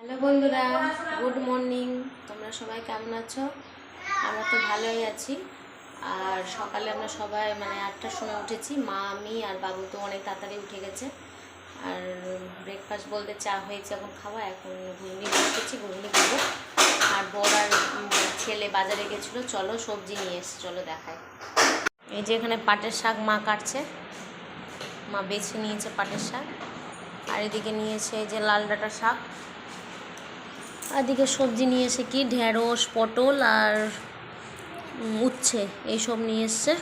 Hello বন্ধুরা, good morning. তোমরা সবাই কেমন আছো? আমরা তো ভালোই আছি। আর সকালে আমরা সবাই মানে আটটার সময় উঠেছি। মা, আমি আর বাবু তো অনেক তাড়াতাড়ি উঠে গেছে। আর ব্রেকফাস্ট বলতে চা হয়েছে, এখন খাওয়া। এখন ঘুগনি বসেছি, ঘুগনি খাব। আর বড় আর ছেলে বাজারে গেছিল। চলো সবজি নিয়ে এসে, চলো দেখায় এই যে এখানে পাটের শাক মা কাটছে। মা বেছে নিয়েছে পাটের শাক। আর এদিকে নিয়েছে এই যে লাল ডাঁটা শাক। এদিকে সবজি নিয়ে এসে কি? ঢেঁড়স, পটল আর উচ্ছে, এইসব নিয়ে এসছে।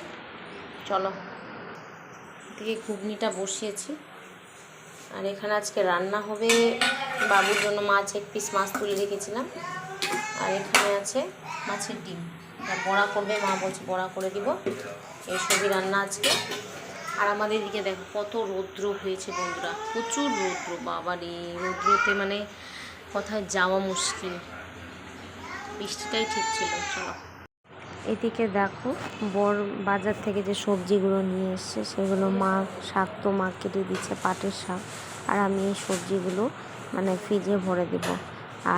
চলো, এদিকে ঘুগনিটা বসিয়েছি। আর এখানে আজকে রান্না হবে বাবুর জন্য মাছ, এক পিস মাছ তুলে রেখেছিলাম। আর এখানে আছে মাছের ডিম। এটা বড়া করবে মা, বলছে বড়া করে দিব। এইসবই রান্না আজকে। আর আমাদের এদিকে দেখো কত রৌদ্র হয়েছে বন্ধুরা। প্রচুর রৌদ্র, বাবারে, রৌদ্রতে মানে কোথায় যাওয়া মুশকিল। বৃষ্টিটাই ঠিক ছিল, চলো। এদিকে দেখো, বর বাজার থেকে যে সবজিগুলো নিয়ে এসছে, সেগুলো মা শাক তো মা কেটে দিচ্ছে পাটের শাক। আর আমি এই সবজিগুলো মানে ফ্রিজে ভরে দেব।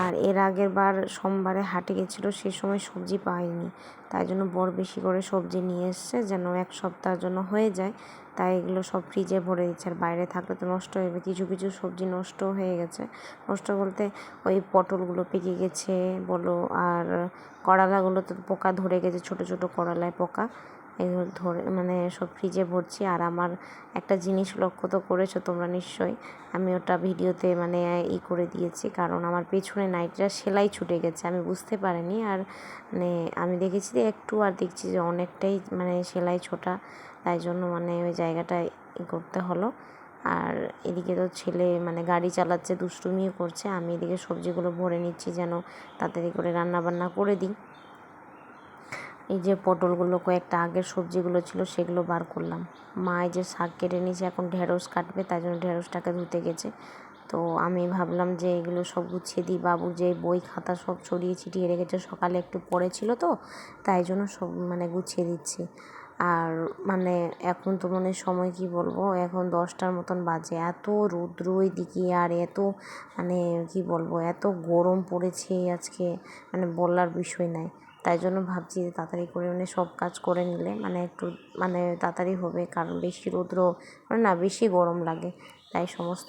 আর এর আগের বার সোমবারে হাটে গেছিল, সে সময় সবজি পাইনি। তাই জন্য বর বেশি করে সবজি নিয়ে এসছে, যেন এক সপ্তাহের জন্য হয়ে যায়। তাই এগুলো সব ফ্রিজে ভরে দিচ্ছে। আর বাইরে থাকলে তো নষ্ট হয়ে যাবে। কিছু কিছু সবজি নষ্ট হয়ে গেছে। নষ্ট বলতে ওই পটলগুলো পেকে গেছে বলো, আর করলাগুলো তো পোকা ধরে গেছে, ছোট ছোট করলায় পোকা। এগুলো ধরে মানে সব ফ্রিজে ভরছি আর আমার একটা জিনিস লক্ষ্য তো করেছ তোমরা নিশ্চয়ই। আমি ওটা ভিডিওতে মানে ই করে দিয়েছি কারণ আমার পেছনে নাইটটা সেলাই ছুটে গেছে, আমি বুঝতে পারিনি। আর মানে আমি দেখেছি যে একটু আর দেখছি যে অনেকটাই মানে সেলাই ছোটা, তাই জন্য মানে ওই জায়গাটায় ই করতে হলো। আর এদিকে তো ছেলে মানে গাড়ি চালাচ্ছে, দুষ্টুমিও করছে, আমি এদিকে সবজিগুলো ভরে নিচ্ছি যেন তাড়াতাড়ি করে রান্না বান্না করে দিই। এই যে পটলগুলো, কয়েকটা আগের সবজিগুলো ছিল, সেগুলো বার করলাম। মা এই যে শাক কেটে নিয়েছে, এখন ঢেঁড়স কাটবে, তাই জন্য ঢেঁড়সটাকে ধুতে গেছে। তো আমি ভাবলাম যে এগুলো সব গুছিয়ে দিই, বাবু যে বই, খাতা সব ছড়িয়ে ছিটিয়ে রেখেছে, সকালে একটু পড়েছিল তো, তাই জন্য সব মানে গুছিয়ে দিচ্ছি। আর মানে এখন তো মনে সময়, কি বলব, এখন দশটার মতন বাজে। এত রৌদ্র দিকে, আর এত মানে কি বলব, এত গরম পড়েছে আজকে মানে বলার বিষয় নাই। তাই জন্য ভাবছি যে তাড়াতাড়ি করে মানে সব কাজ করে নিলে মানে একটু মানে তাড়াতাড়ি হবে, কারণ বেশি রৌদ্র মানে না, বেশি গরম লাগে, তাই সমস্ত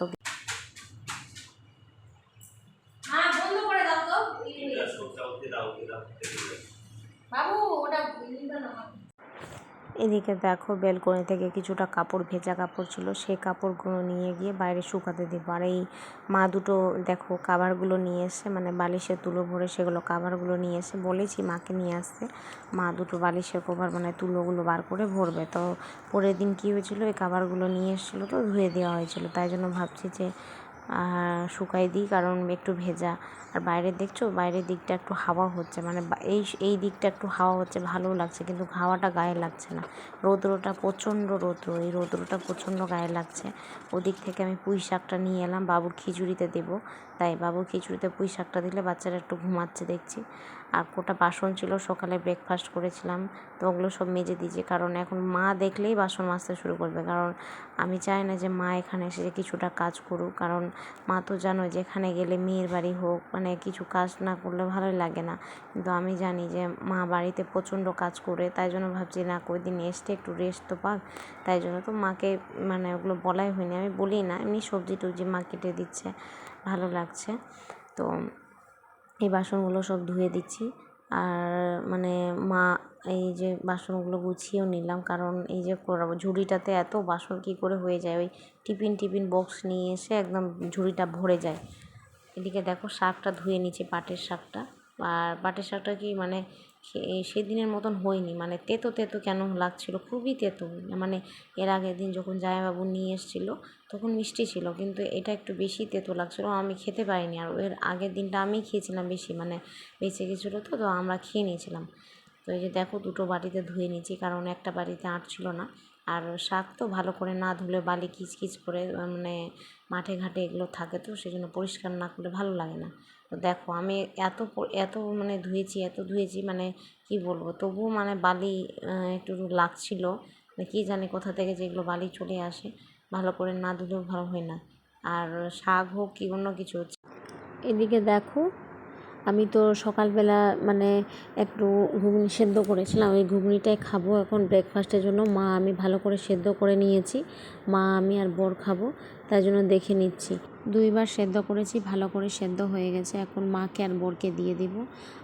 এদিকে দেখো বেলকনি থেকে কিছুটা কাপড়, ভেজা কাপড় ছিল। সেই কাপড়গুলো নিয়ে গিয়ে বাইরে শুকাতে দেবো। আর এই মা দুটো দেখো কাভারগুলো নিয়ে এসে মানে বালিশে তুলো ভরে সেগুলো কাভারগুলো নিয়ে এসে বলেছি মাকে নিয়ে আসতে। মা দুটো বালিশের কভার মানে তুলোগুলো বার করে ভরবে। তো পরের দিন কী হয়েছিল? এই কাভারগুলো নিয়ে এসেছিল তো ধুয়ে দেওয়া হয়েছিল। তাই জন্য ভাবছি যে আহ, শুকাই দিই কারণ একটু ভেজা। আর বাইরের দেখছ? বাইরের দিকটা একটু হাওয়া হচ্ছে। মানে এই এই দিকটা একটু হাওয়া হচ্ছে ভালোও লাগছে কিন্তু হাওয়াটা গায়ে লাগছে না। রৌদ্রটা প্রচণ্ড রৌদ্র এই রৌদ্রটা প্রচণ্ড গায়ে লাগছে। ওদিক থেকে আমি পুঁই শাকটা নিয়ে এলাম বাবুর খিচুড়িতে দেবো। তাই বাবু খিচুড়িতে পুঁই শাকটা দিলে বাচ্চারা একটু ঘুমাচ্ছে দেখছি। আর কোটা বাসন ছিল, সকালে ব্রেকফাস্ট করেছিলাম। তো ওগুলো সব মেজে দিয়েছি, কারণ এখন মা দেখলেই বাসন মাজতে শুরু করবে। কারণ আমি চাই না যে মা এখানে এসে যে কিছুটা কাজ করুক। কারণ মা তো জানো যেখানে গেলে মেয়ের বাড়ি হোক মানে কিছু কাজ না করলে ভালোই লাগে না। কিন্তু আমি জানি যে মা বাড়িতে প্রচণ্ড কাজ করে, তাই জন্য ভাবছি না কই দিন এসে একটু রেস্ট তো পাক। তাই জন্য তো মাকে মানে ওগুলো বলাই হয়নি। আমি বলি না, এমনি সবজি টবজি মা কেটে দিচ্ছে। ভালো লাগছে। তো এই বাসনগুলো সব ধুয়ে দিচ্ছি। আর মানে মা এই যে বাসনগুলো গুছিয়েও নিলাম, কারণ এই যে ঝুড়িটাতে এত বাসন কী করে হয়ে যায়? ওই টিফিন টিফিন বক্স নিয়ে এসে একদম ঝুড়িটা ভরে যায়। এদিকে দেখো শাকটা ধুয়ে নিচ্ছি, পাটের শাকটা। আর পাটের শাকটা কি মানে সেদিনের মতন হয়নি। মানে তেতো তেতো কেন লাগছিল? খুবই তেতো। মানে এর আগের দিন যখন জামাইবাবু নিয়ে এসেছিল, তখন মিষ্টি ছিল, কিন্তু এটা একটু বেশি তেতো লাগছিল। আমি খেতে পারিনি আর এর আগের দিনটা আমি খেয়েছিলাম বেশি মানে বেঁচে গেছিল তো তো আমরা খেয়ে নিয়েছিলাম। তো এই যে দেখো দুটো বাটিতে ধুয়ে নিয়েছি, কারণ একটা বাটিতে আট ছিল না। আর শাক তো ভালো করে না ধুলে বালি কিচকিচ করে মানে মাঠে ঘাটে এগুলো থাকে তো সেই জন্য পরিষ্কার না করলে ভালো লাগে না। তো দেখো আমি এত এত মানে ধুয়েছি, এত ধুয়েছি মানে কি বলব? তবুও মানে বালি একটু লাগছিল। মানে কী জানি কোথা থেকে যেগুলো বালি চলে আসে। ভালো করে না ধুলেও ভালো হয় না। আর শাক হোক কি অন্য কিছু হোক এদিকে দেখো, আমি তো সকালবেলা মানে একটু ঘুগনি সেদ্ধ করেছিলাম। ওই ঘুগনিটাই খাব এখন ব্রেকফাস্টের জন্য। মা, আমি ভালো করে সেদ্ধ করে নিয়েছি। মা, আমি আর বর খাব, তাই জন্য দেখে নিচ্ছি। দুইবার সেদ্ধ করেছি, ভালো করে সেদ্ধ হয়ে গেছে। এখন মাকে আর বরকে দিয়ে দিব।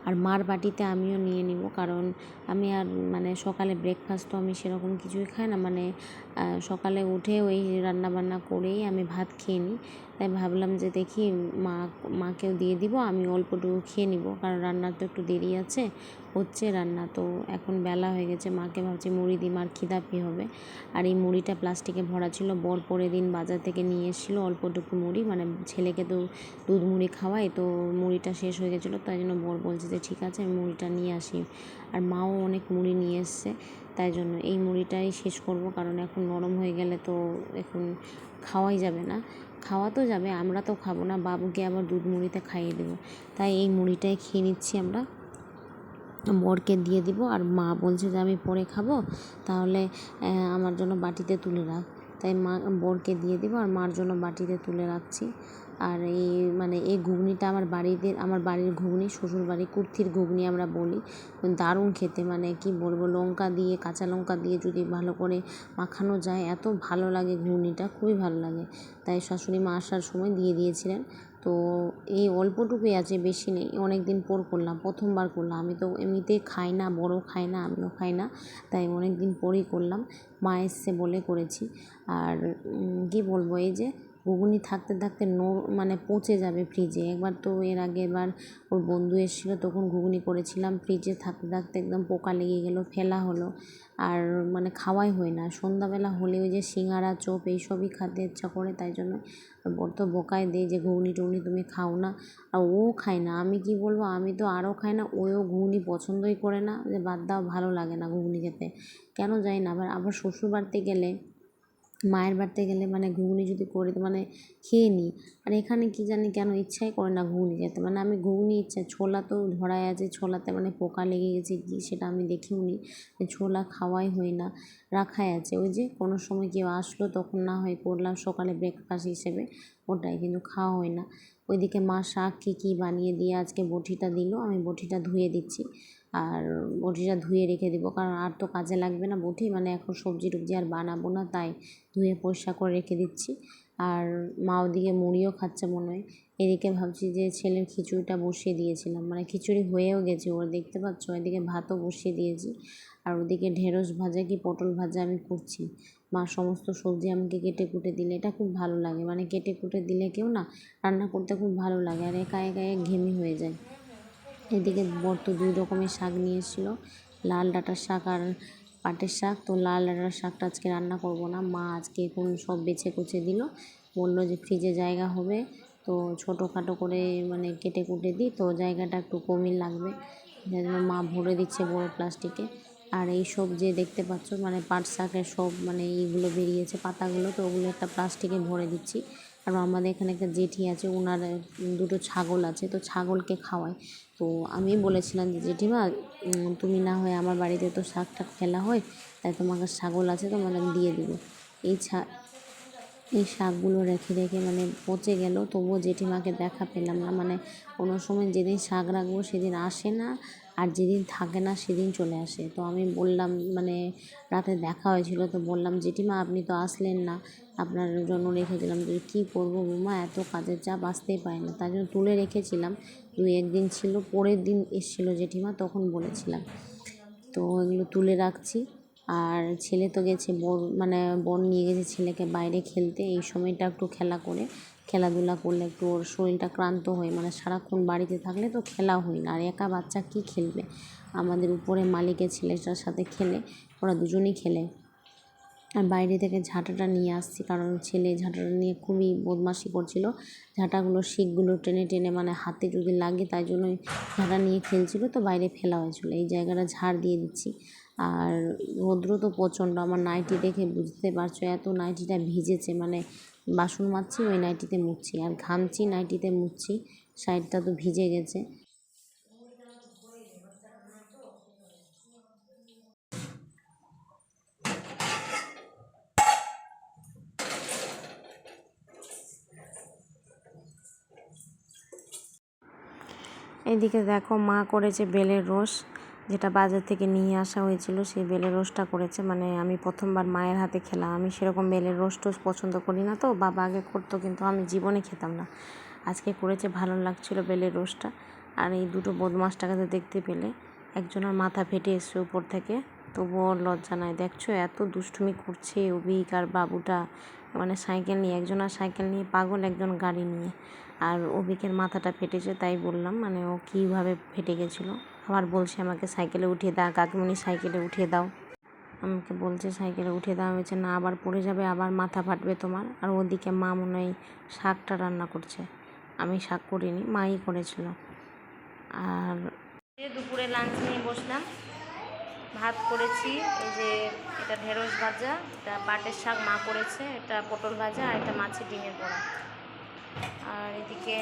আর মার বাটিতে আমিও নিয়ে নিব। কারণ আমি আর মানে সকালে ব্রেকফাস্ট তো আমি সেরকম কিছুই খাই না। মানে সকালে উঠে ওই রান্না বান্না করেই আমি ভাত খেয়ে নিই। তাই ভাবলাম যে দেখি মা, মাকেও দিয়ে দিব, আমি অল্পটুকু খেয়ে নিব। কারণ রান্নার তো একটু দেরি আছে, হচ্ছে রান্না। তো এখন বেলা হয়ে গেছে, মাকে ভাবছি মুড়ি দিই, মার খিদাপি হবে। আর এই মুড়িটা প্লাস্টিকে ভরা ছিল, বর পরের দিন বাজার থেকে নিয়ে এসেছিল অল্পটুকু মুড়ি। মানে ছেলেকে তো দুধ মুড়ি খাওয়াই তো মুড়িটা শেষ হয়ে গেছিল, তাই জন্য বর বলছে যে ঠিক আছে, আমি মুড়িটা নিয়ে আসি। আর মাও অনেক মুড়ি নিয়ে এসছে, তাই জন্য এই মুড়িটাই শেষ করব। কারণ এখন নরম হয়ে গেলে তো এখন খাওয়াই যাবে না। খাওয়া তো যাবে, আমরা তো খাব না, বাবুকে আবার দুধ মুড়িতে খাইয়ে দেবো। তাই এই মুড়িটাই খেয়ে নিচ্ছি আমরা। বরকে দিয়ে দিব আর মা বলছে যে আমি পরে খাব, তাহলে আমার জন্য বাটিতে তুলে রাখ। তাই মা, বরকে দিয়ে দিব আর মার জন্য বাটিতে তুলে রাখছি। আর এই মানে এই ঘুগনিটা আমার বাড়িতে, আমার বাড়ির ঘুগনি শ্বশুর বাড়ি কুর্তির ঘুগনি আমরা বলি। দারুণ খেতে মানে কি বলব, লঙ্কা দিয়ে, কাঁচা লঙ্কা দিয়ে যদি ভালো করে মাখানো যায়, এত ভালো লাগে ঘুগনিটা, খুবই ভালো লাগে। তাই শাশুড়ি মা আসার সময় দিয়ে দিয়েছিলেন। তো এই অল্পটুকুই আছে, বেশি নেই অনেক দিন পর করলাম, প্রথমবার করলাম। আমি তো এমনিতেই খাই না বড় খাই না, আমিও খাই না, তাই অনেক দিন পরই করলাম। মা এসছে বলে করেছি। আর কী বলব, এই যে ঘুগনি থাকতে থাকতে নো মানে পচে যাবে ফ্রিজে একবার তো এর আগে এবার ওর বন্ধু এসেছিল, তখন ঘুগনি করেছিলাম ফ্রিজে থাকতে থাকতে একদম পোকা লেগে গেলো, ফেলা হলো। আর মানে খাওয়াই হয় না। সন্ধ্যাবেলা হলে ওই যে সিঙ্গারা, চপ এইসবই খেতে ইচ্ছা করে, তাই জন্য বর তো বোকায় দেয় যে, ঘুগনি টুগনি তুমি খাও না। আর ও খায় না। আমি কি বলব, আমি তো আরও খাই না ওও ঘুগনি পছন্দই করে না, যে বাদ দাও, ভালো লাগে না ঘুগনি খেতে। কেন জানি না, আবার আবার শ্বশুর বাড়িতে গেলে মায়ের বাড়িতে গেলে মানে ঘুগনি যদি করে মানে খেয়ে নিই। আর এখানে কি জানি কেন ইচ্ছাই করে না ঘুগনি খেতে। মানে আমি ঘুগনি ইচ্ছা, ছোলা তো ধরাই আছে, ছোলাতে মানে পোকা লেগে গেছে কি সেটা আমি দেখিও নি ছোলা খাওয়াই হয় না, রাখাই আছে। ওই যে কোনো সময় কেউ আসলো তখন না হয় করলাম সকালে ব্রেকফাস্ট হিসেবে, ওটাই কিন্তু খাওয়া হয় না। ওইদিকে মা শাক কী কী বানিয়ে দিয়ে আজকে বটিটা দিল, আমি বটিটা ধুয়ে দিচ্ছি। আর বটিটা ধুয়ে রেখে দিব। কারণ আর তো কাজে লাগবে না বটি মানে এখন সবজি টবজি আর বানাবো না, তাই ধুয়ে পরিষ্কার করে রেখে দিচ্ছি। আর মা ওদিকে মুড়িও খাচ্ছে মনে হয়। এদিকে ভাবছি যে ছেলের খিচুড়িটা বসিয়ে দিয়েছিলাম মানে খিচুড়ি হয়েও গেছে ওর, দেখতে পাচ্ছ? এদিকে ভাতও বসিয়ে দিয়েছি। আর ওদিকে ঢেঁড়স ভাজা কি পটল ভাজা আমি করছি। মা সমস্ত সবজি আমাকে কেটে কুটে দিলে, এটা খুব ভালো লাগে। মানে কেটে কুটে দিলে কেউ না, রান্না করতে খুব ভালো লাগে। আর একা একা ঘেমি হয়ে যায়। এদিকে বর তো দুই রকমের শাক নিয়ে এসেছিল লাল ডাঁটার শাক আর পাটের শাক। তো লাল ডাঁটার শাকটা আজকে রান্না করব না। মা আজকে এখন সব বেছে কুচে দিল। বলল যে ফ্রিজে জায়গা হবে। তো ছোটোখাটো করে মানে কেটে কুটে দিই। তো জায়গাটা একটু কমই লাগবে। জন্য মা ভরে দিচ্ছে বড় প্লাস্টিকে। আর এই সব যে দেখতে পাচ্ছ মানে পাট শাকের সব মানে এইগুলো বেরিয়েছে, পাতাগুলো, তো ওগুলো একটা প্লাস্টিকে ভরে দিচ্ছি। আর আমাদের এখানে একটা জেঠি আছে ওনার দুটো ছাগল আছে, তো ছাগলকে খাওয়ায় তো আমি বলেছিলাম যে, জেঠিমা তুমি না হয় আমার বাড়িতে তো শাক টাক ফেলা হয়, তাই তোমাকে ছাগল আছে তোমাকে দিয়ে দেবো। এই ছা, এই শাকগুলো রেখে রেখে মানে পচে গেল, তবুও জেঠিমাকে দেখা পেলাম না। মানে কোনো সময় যেদিন শাক রাখব, সেদিন আসে না, আর যেদিন থাকে না, সেদিন চলে আসে। তো আমি বললাম মানে রাতে দেখা হয়েছিল, তো বললাম, জেঠিমা, আপনি তো আসলেন না। আপনার জন্য রেখেছিলাম যে কী করব বৌমা, এত কাজের চাপ আসতেই পারে না। তার জন্য তুলে রেখেছিলাম। দুই একদিন ছিল, পরের দিন এসেছিল জেঠিমা, তখন বলেছিলাম। তো এগুলো তুলে রাখছি। আর ছেলে তো গেছে বোন মানে বোন নিয়ে গেছে ছেলেকে বাইরে খেলতে। এই সময়টা একটু খেলা করে, খেলাধুলা করলে একটু ওর শরীরটা ক্লান্ত হয়। মানে সারাক্ষণ বাড়িতে থাকলে তো খেলা হয় না। আর একা বাচ্চা কী খেলবে? আমাদের উপরে মালিকের ছেলেটার সাথে খেলে, ওরা দুজনেই খেলে। আর বাইরে থেকে ঝাঁটাটা নিয়ে আসছি কারণ ছেলে ঝাঁটাটা নিয়ে খুবই বদমাশি করছিল। ঝাঁটাগুলো শিকগুলো টেনে টেনে মানে হাতে যদি লাগে তাই জন্য ঝাঁটা নিয়ে খেলছিল তো বাইরে ফেলা হয়েছিল। এই জায়গাটা ঝাড় দিয়ে দিচ্ছি। আর রৌদ্র তো প্রচণ্ড, আমার নাইটি দেখে বুঝতে পারছ এত নাইটিটা ভিজেছে। মানে বাসন মাজছি ওই নাইটিতে মুছছি। আর ঘামছি, নাইটিতে মুছছি, সাইডটা তো ভিজে গেছে। এইদিকে দেখো মা করেছে বেলের রস যেটা বাজার থেকে নিয়ে আসা হয়েছিল, সেই বেলের রসটা করেছে। মানে আমি প্রথমবার মায়ের হাতে খেলাম। আমি সেরকম বেলের রস টোস পছন্দ করি না তো, বাবা আগে করতো, কিন্তু আমি জীবনে খেতাম না। আজকে করেছে, ভালো লাগছিল বেলের রসটা আর এই দুটো বদমাসটাকে তো দেখতে পেলে। একজনের মাথা ফেটে এসছে উপর থেকে। তবুও লজ্জা নাই। দেখছ, এত দুষ্টুমি করছে অভিক আর বাবুটা। মানে সাইকেল নিয়ে, একজন আর সাইকেল নিয়ে, পাগল একজন গাড়ি নিয়ে। আর অভিকের মাথাটা ফেটেছে, তাই বললাম মানে ও কীভাবে ফেটে গেছিল। আবার বলছে আমাকে সাইকেলে উঠিয়ে দাও কাকিমণি সাইকেলে উঠিয়ে দাও। আমাকে বলছে সাইকেলে উঠিয়ে দেওয়া হয়েছে না, আবার পড়ে যাবে, আবার মাথা ফাটবে তোমার। আর ওদিকে মা মনে হয় শাকটা রান্না করছে। আমি শাক করিনি, মাই করেছিল। আর দুপুরে লাঞ্চ নিয়ে বসলাম। ভাত করেছি, এই যে এটা ঢেঁড়স ভাজা, এটা পাটের শাক মা করেছে, এটা পটল ভাজা, আর এটা মাছের ডিমের বড়া। আর এদিকে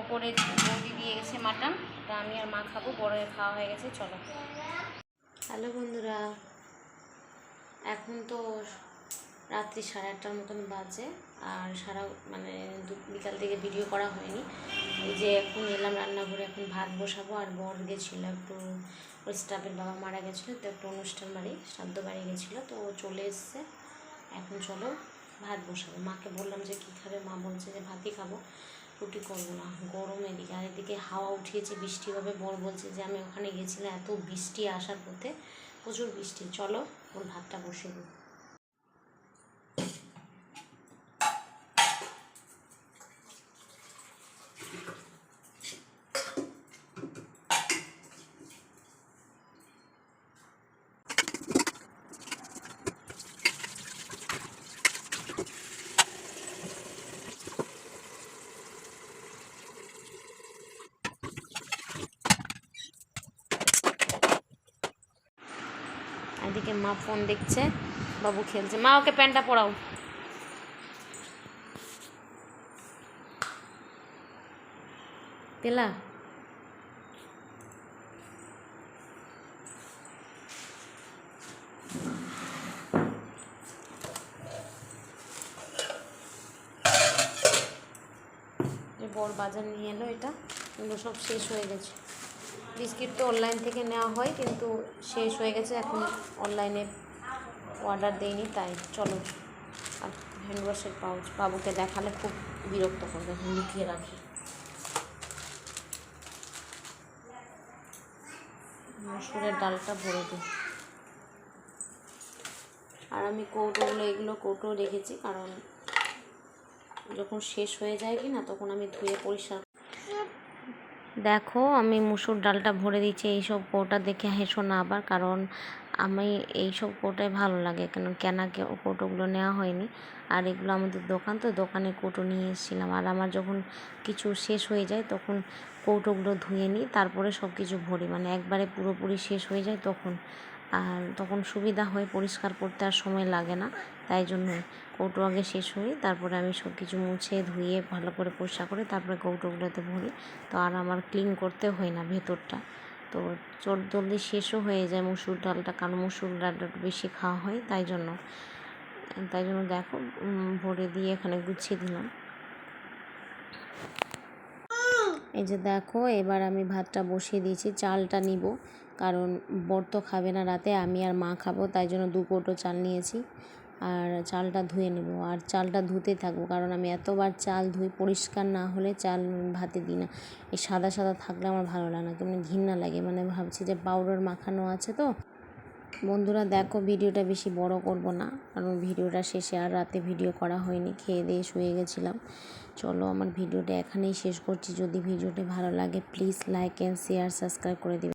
ওপরে বৌদি দিয়ে গেছে মাটন। তা আমি আর মা খাব বড় খাওয়া হয়ে গেছে, চলো। হ্যালো বন্ধুরা, এখন তো রাত্রি সাড়ে আটটার মতন বাজে, আর সারা মানে বিকাল থেকে ভিডিও করা হয়নি। এই যে এখন এলাম রান্নাঘরে, এখন ভাত বসাবো, আর বর গেছিল একটু ওই স্টাফের বাবা মারা গেছিল, তো একটু অনুষ্ঠান বাড়ি, শ্রাদ্ধ বাড়ি গেছিল, তো চলে এসছে। এখন চলো ভাত বসাবো। মাকে বললাম যে, কী খাবে? মা বলছে যে, ভাতই খাব। রুটি করব না। গরম এদিকে। আর এদিকে হাওয়া উঠিয়েছে, বৃষ্টি হবে। বর বলছে যে, আমি ওখানে গেছিলাম। এত বৃষ্টি আসার পথে প্রচুর বৃষ্টি। চলো, ওর ভাতটা বসে দিই। এদিকে মা ফোন দেখছে, বাবু খেলছে। মা, ওকে প্যান্টটা পরাও। পেলা বড় বাজার নিয়ে এলো এটা। এগুলো সব শেষ হয়ে গেছে। বিস্কিট তো অনলাইন থেকে নেওয়া হয়, কিন্তু শেষ হয়ে গেছে, এখন অনলাইনে অর্ডার দেয়নি তাই চলো আর হ্যান্ড ওয়াশের পাউচ বাবুকে দেখালে খুব বিরক্ত করবে লুকিয়ে রাখি। মসুরের ডালটা ভরে দিই আর আমি কৌটোগুলো, এগুলো কৌটো রেখেছি, কারণ যখন শেষ হয়ে যায় কি না তখন আমি ধুয়ে পরিষ্কার দেখো, আমি মুসুর ডালটা ভরে দিচ্ছি এইসব কৌটা দেখে হেসো না আবার, কারণ আমি এইসব কৌটাই ভালো লাগে। কেন, কেনা কৌটোগুলো নেওয়া হয়নি। আর এগুলো আমাদের দোকান, তো দোকানে কৌটো নিয়ে এসেছিলাম। আর আমার যখন কিছু শেষ হয়ে যায়, তখন কৌটোগুলো ধুয়ে নিই, তারপরে সব কিছু ভরি। মানে একবারে পুরোপুরি শেষ হয়ে যায় তখন। আর তখন সুবিধা হয়, পরিষ্কার করতে আর সময় লাগে না, তাই জন্য কৌটো আগে শেষ হয়ে তারপরে আমি সব কিছু মুছে, ধুয়ে, ভালো করে পরিষ্কার করে তারপরে কৌটোগুলোতে ভরি। তো আর আমার ক্লিন করতে হয় না ভেতরটা। তো চট জলদি শেষও হয়ে যায় মুসুর ডালটা, কারণ মুসুর ডালটা একটু বেশি খাওয়া হয়, তাই জন্য। তাই জন্য দেখো ভরে দিয়ে এখানে গুছিয়ে দিলাম। এই যে দেখো, এবার আমি ভাতটা বসিয়ে দিয়েছি, চালটা নিব, কারণ বর তো খাবে না রাতে, আমি আর মা খাব, তাই জন্য দু কৌটো চাল নিয়েছি। আর চালটা ধুয়ে নেব। আর চালটা ধুতে থাকব, কারণ আমি এতবার চাল ধুই পরিষ্কার না হলে চাল ভাতে দিই না। এই সাদা সাদা থাকলে আমার ভালো লাগে না, কেমন ঘৃণা লাগে। মানে ভাবছি যে পাউডার মাখানো আছে তো। বন্ধুরা দেখো ভিডিওটা বেশি বড় করব না, কারণ ভিডিওটা শেষে আর রাতে ভিডিও করা হয়নি, খেয়ে দিয়ে শুয়ে গেছিলাম। চলো আমার ভিডিওটা এখানেই শেষ করছি। যদি ভিডিওটা ভালো লাগে please like and share subscribe করে দিবে।